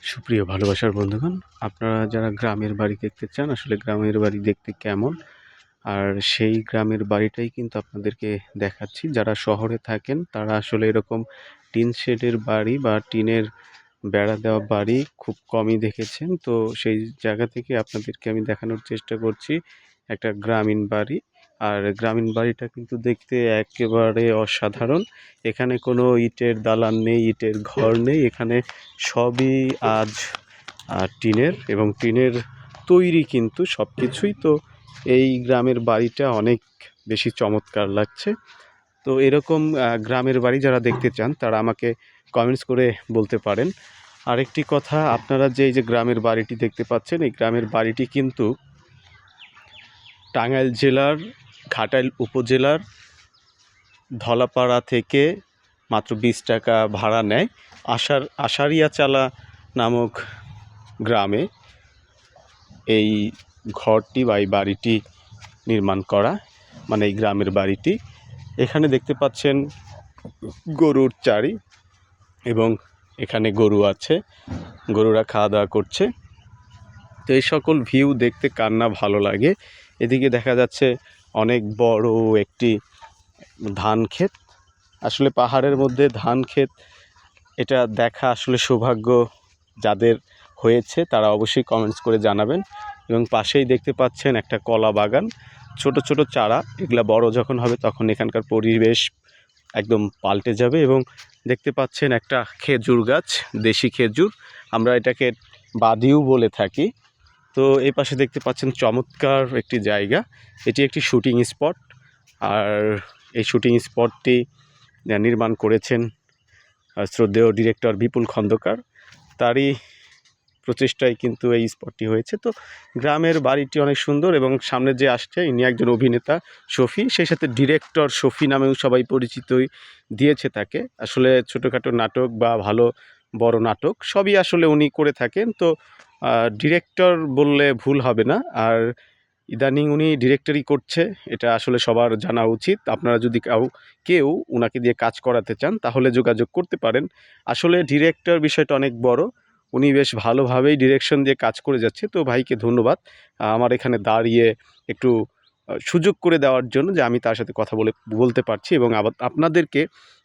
সুপ্রিয় ভালোবাসার বন্ধুগণ, আপনারা যারা গ্রামের বাড়ি দেখতে চান, আসলে গ্রামের বাড়ি দেখতে কেমন? আর সেই গ্রামের বাড়িটাই কিন্তু আপনাদেরকে দেখাচ্ছি। যারা শহরে থাকেন, তারা আসলে এরকম টিন শেডের বাড়ি বা টিনের বেড়া দেওয়া বাড়ি খুব কমই দেখেছেন। তো সেই জায়গা থেকে আপনাদেরকে আমি দেখানোর চেষ্টা করছি। একটা গ্রামীণ বাড়ি আর গ্রামীণ বাড়িটা কিন্তু দেখতে একেবারে অসাধারণ। এখানে কোনো ইটের দালান নেই, ইটের ঘর নেই। এখানে সবই আজ টিনের এবং টিনের তৈরি কিন্তু সব কিছুই তো এই গ্রামের বাড়িটা অনেক বেশি চমৎকার লাগছে। তো এরকম গ্রামের বাড়ি যারা দেখতে চান, তারা আমাকে কমেন্টস করে বলতে পারেন। আরেকটি কথা, আপনারা যে, এই যে গ্রামের বাড়িটি দেখতে পাচ্ছেন, এই গ্রামের বাড়িটি কিন্তু টাঙ্গাইল জেলার ঘাটাইল উপজেলার ধলাপাড়া থেকে মাত্র বিশ টাকা ভাড়া নেয় আশার আশারিয়াচালা নামক গ্রামে এই ঘরটি বা এই বাড়িটি নির্মাণ করা মানে এই গ্রামের বাড়িটি। এখানে দেখতে পাচ্ছেন গরুর চারি এবং এখানে গরু আছে, গরুরা খাওয়া দাওয়া করছে। তো এই সকল ভিউ দেখতে কার না ভালো লাগে। এদিকে দেখা যাচ্ছে অনেক বড় একটি ধান ক্ষেত। আসলে পাহাড়ের মধ্যে ধান ক্ষেত, এটা দেখা আসলে সৌভাগ্য যাদের হয়েছে, তারা অবশ্যই কমেন্টস করে জানাবেন। এবং পাশেই দেখতে পাচ্ছেন একটা কলা বাগান, ছোট ছোট চারা, এগুলা বড় যখন হবে তখন এখানকার পরিবেশ একদম পাল্টে যাবে এবং দেখতে পাচ্ছেন একটা খেজুর গাছ, দেশি খেজুর। আমরা এটাকে বাদিও বলে থাকি। তো এই পাশে দেখতে পাচ্ছেন চমৎকার একটি জায়গা। এটি একটি শুটিং স্পট আর এই শুটিং স্পটটি নির্মাণ করেছেন শ্রদ্ধেয় ডিরেক্টর বিপুল খন্দকার। তারই প্রচেষ্টায় কিন্তু এই স্পটটি হয়েছে। তো গ্রামের বাড়িটি অনেক সুন্দর এবং সামনে যে আসছে, ইনি একজন অভিনেতা শফি, সেই সাথে ডিরেক্টর শফি নামেও সবাই পরিচিতই দিয়েছে তাকে। আসলে ছোটোখাটো নাটক বা ভালো বড় নাটক সবই আসলে উনি করে থাকেন। তো ডিরেক্টর বললে ভুল হবে না। আর ইদানিং উনি ডিরেক্টরই করছে এটা আসলে সবার জানা উচিত। আপনারা যদি কাউ কেউ ওনাকে দিয়ে কাজ করাতে চান তাহলে যোগাযোগ করতে পারেন। আসলে ডিরেক্টর বিষয়টা অনেক বড়। উনি বেশ ভালোভাবেই ডিরেকশন দিয়ে কাজ করে যাচ্ছে। তো ভাইকে ধন্যবাদ। আমার এখানে দাঁড়িয়ে একটু সুযোগ করে দেওয়ার জন্য যে আমি তার সাথে কথা বলে বলতে পারছি এবং আপনাদেরকে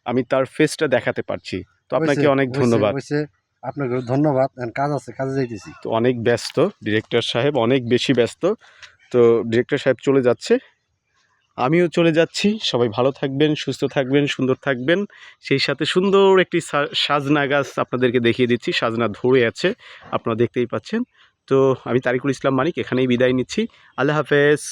আমি তার ফেসটা দেখাতে পারছি। তো আপনাকে অনেক ধন্যবাদ। আপনাকে ধন্যবাদ কাজ আছে, কাজে যাইতেছি। তো অনেক ব্যস্ত ডিরেক্টর সাহেব অনেক বেশি ব্যস্ত। তো ডিরেক্টর সাহেব চলে যাচ্ছে। আমিও চলে যাচ্ছি। সবাই ভালো থাকবেন, সুস্থ থাকবেন, সুন্দর থাকবেন। সেই সাথে সুন্দর একটি সাজনা গাছ আপনাদেরকে দেখিয়ে দিচ্ছি। সাজনা ধরে আছে, আপনারা দেখতেই পাচ্ছেন। তো আমি তারিকুল ইসলাম মানিক, এখানেই বিদায় নিচ্ছি। আল্লাহ হাফেজ।